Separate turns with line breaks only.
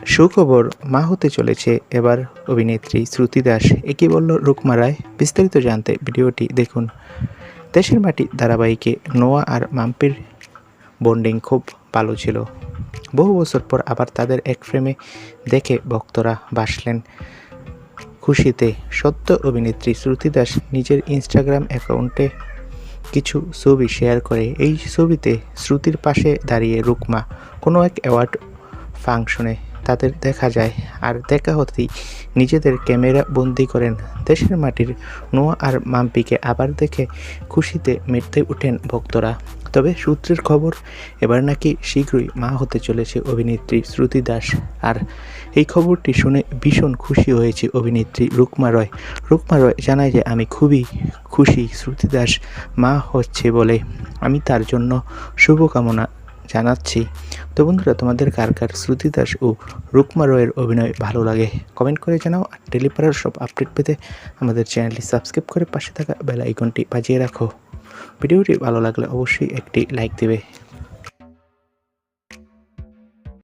সুখবর মা হতে চলেছে। এবার অভিনেত্রী শ্রুতি দাস একই বলল, রুকমা রায়, বিস্তারিত জানতে ভিডিওটি দেখুন। দেশের মাটি ধারাবাহিকে নোয়া আর মাম্পির বন্ডিং খুব ভালো ছিল। বহু বছর পর আবার তাদের এক ফ্রেমে দেখে ভক্তরা বাসলেন। খুশিতে সত্য অভিনেত্রী শ্রুতি দাস নিজের ইনস্টাগ্রাম অ্যাকাউন্টে কিছু ছবি শেয়ার করে। এই ছবিতে শ্রুতির পাশে দাঁড়িয়ে রুকমা কোনো এক অ্যাওয়ার্ড ফাংশনে তাদের দেখা যায়। আর দেখা হতেই নিজেদের ক্যামেরা বন্দি করেন। দেশের মাটির নোয়া আর মাম্পিকে আবার দেখে খুশিতে মেতে ওঠেন ভক্তরা। তবে সূত্রের খবর, এবার নাকি শীঘ্রই মা হতে চলেছে অভিনেত্রী শ্রুতি দাস। আর এই খবরটি শুনে ভীষণ খুশি হয়েছে অভিনেত্রী রুকমা রয়। রুকমা রয় জানায় যে, আমি খুবই খুশি শ্রুতি দাস মা হচ্ছে বলে। আমি তার জন্য শুভকামনা জানাচ্ছি। তো বন্ধুরা, তোমাদের কার কার শ্রুতি দাস ও রুকমা রয়ের অভিনয় ভালো লাগে কমেন্ট করে জানাও আর টেলিপাড়ার সব আপডেট পেতে আমাদের চ্যানেলটি সাবস্ক্রাইব করে পাশে থাকা বেল আইকনটি বাজিয়ে রাখো। ভিডিওটি ভালো লাগলে অবশ্যই একটি লাইক দেবে।